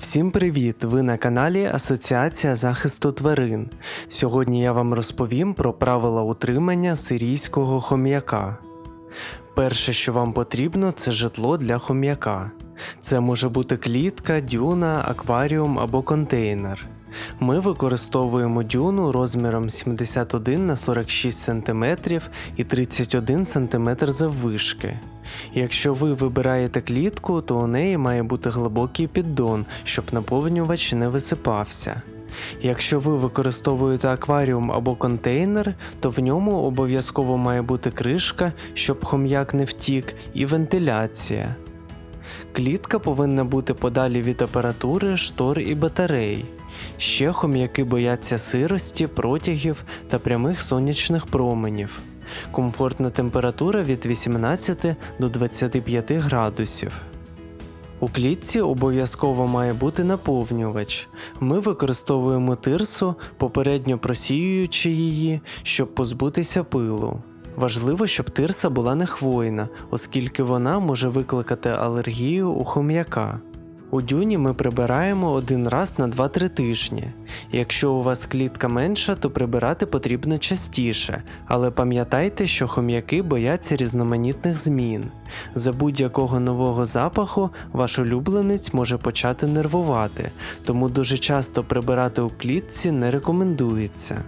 Всім привіт! Ви на каналі Асоціація захисту тварин. Сьогодні я вам розповім про правила утримання сирійського хом'яка. Перше, що вам потрібно, це житло для хом'яка. Це може бути клітка, дюна, акваріум або контейнер. Ми використовуємо дюну розміром 71 на 46 см і 31 см заввишки. Якщо ви вибираєте клітку, то у неї має бути глибокий піддон, щоб наповнювач не висипався. Якщо ви використовуєте акваріум або контейнер, то в ньому обов'язково має бути кришка, щоб хом'як не втік, і вентиляція. Клітка повинна бути подалі від температури, штор і батарей. Ще хом'яки бояться сирості, протягів та прямих сонячних променів. Комфортна температура від 18 до 25 градусів. У клітці обов'язково має бути наповнювач. Ми використовуємо тирсу, попередньо просіюючи її, щоб позбутися пилу. Важливо, щоб тирса була не хвойна, оскільки вона може викликати алергію у хом'яка. У дюні ми прибираємо один раз на 2-3 тижні. Якщо у вас клітка менша, то прибирати потрібно частіше, але пам'ятайте, що хом'яки бояться різноманітних змін. За будь-якого нового запаху ваш улюбленець може почати нервувати, тому дуже часто прибирати у клітці не рекомендується.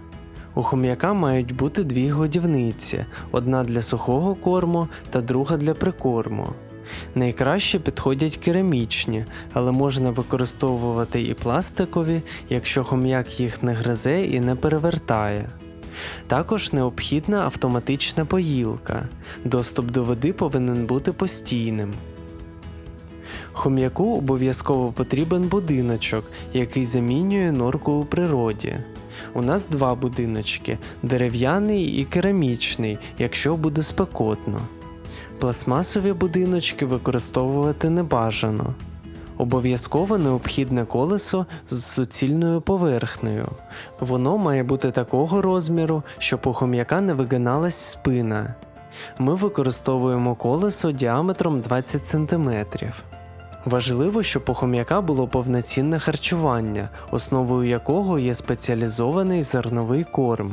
У хом'яка мають бути дві годівниці: одна для сухого корму та друга для прикорму. Найкраще підходять керамічні, але можна використовувати і пластикові, якщо хом'як їх не гризе і не перевертає. Також необхідна автоматична поїлка. Доступ до води повинен бути постійним. Хом'яку обов'язково потрібен будиночок, який замінює норку у природі. У нас два будиночки дерев'яний і керамічний, якщо буде спекотно. Пластмасові будиночки використовувати не бажано. Обов'язково необхідне колесо з суцільною поверхнею. Воно має бути такого розміру, щоб у хом'яка не вигиналась спина. Ми використовуємо колесо діаметром 20 см. Важливо, щоб у хом'яка було повноцінне харчування, основою якого є спеціалізований зерновий корм.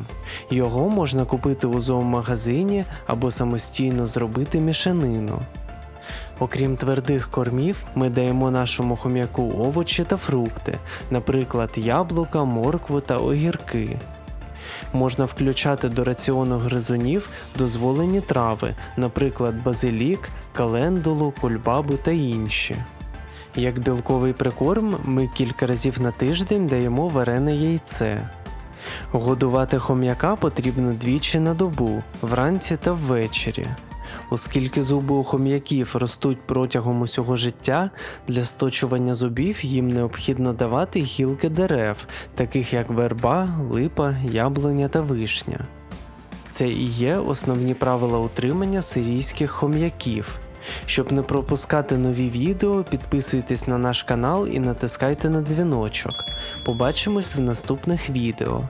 Його можна купити у зоомагазині або самостійно зробити мішанину. Окрім твердих кормів, ми даємо нашому хом'яку овочі та фрукти, наприклад, яблука, моркву та огірки. Можна включати до раціону гризунів дозволені трави, наприклад, базилік, календулу, кульбабу та інші. Як білковий прикорм, ми кілька разів на тиждень даємо варене яйце. Годувати хом'яка потрібно двічі на добу, вранці та ввечері. Оскільки зуби у хом'яків ростуть протягом усього життя, для сточування зубів їм необхідно давати гілки дерев, таких як верба, липа, яблуня та вишня. Це і є основні правила утримання сирійських хом'яків. Щоб не пропускати нові відео, підписуйтесь на наш канал і натискайте на дзвіночок. Побачимось в наступних відео.